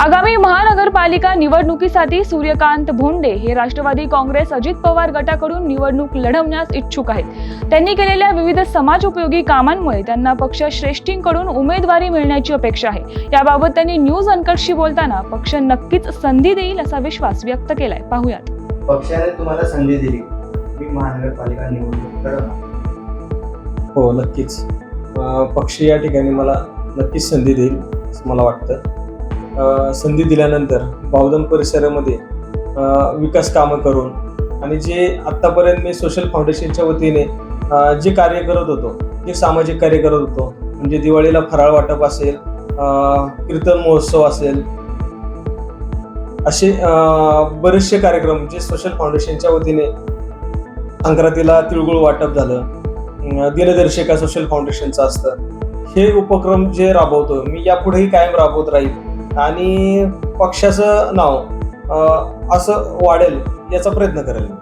आगामी महानगरपालिका निवडणुकीसाठी सूर्यकांत भोंडे हे राष्ट्रवादी काँग्रेस अजित पवार गटाकडून निवडणूक लढवण्यास इच्छुक आहेत. त्यांनी केलेल्या विविध समाजोपयोगी कामांमुळे त्यांना पक्ष श्रेष्ठींकडून उमेदवारी मिळण्याची अपेक्षा आहे. याबाबत त्यांनी न्यूज अनकटशी बोलताना पक्ष नक्कीच संधी देईल असा विश्वास व्यक्त केलाय. पाहुयात. पक्षाने तुम्हाला संधी दिली. मी महानगरपालिका निवडणूक हो नक्कीच. पक्ष या ठिकाणी मला नक्कीच संधी देईल असं मला वाटतं. संधी दिल्यानंतर बावधन परिसरामध्ये विकास कामं करून आणि जे आत्तापर्यंत मी सोशल फाउंडेशनच्या वतीने जे कार्य करत होतो जे सामाजिक कार्य करत होतो म्हणजे दिवाळीला फराळ वाटप असेल कीर्तन महोत्सव असेल असे बरेचसे कार्यक्रम जे सोशल फाउंडेशनच्या वतीने संक्रांतीला तिळगुळ वाटप झालं दिनदर्शिका सोशल फाउंडेशनचं असतं हे उपक्रम जे राबवतो मी यापुढेही कायम राबवत राहील. आणि पक्षाचं नाव असं वाढेल याचा प्रयत्न करेल.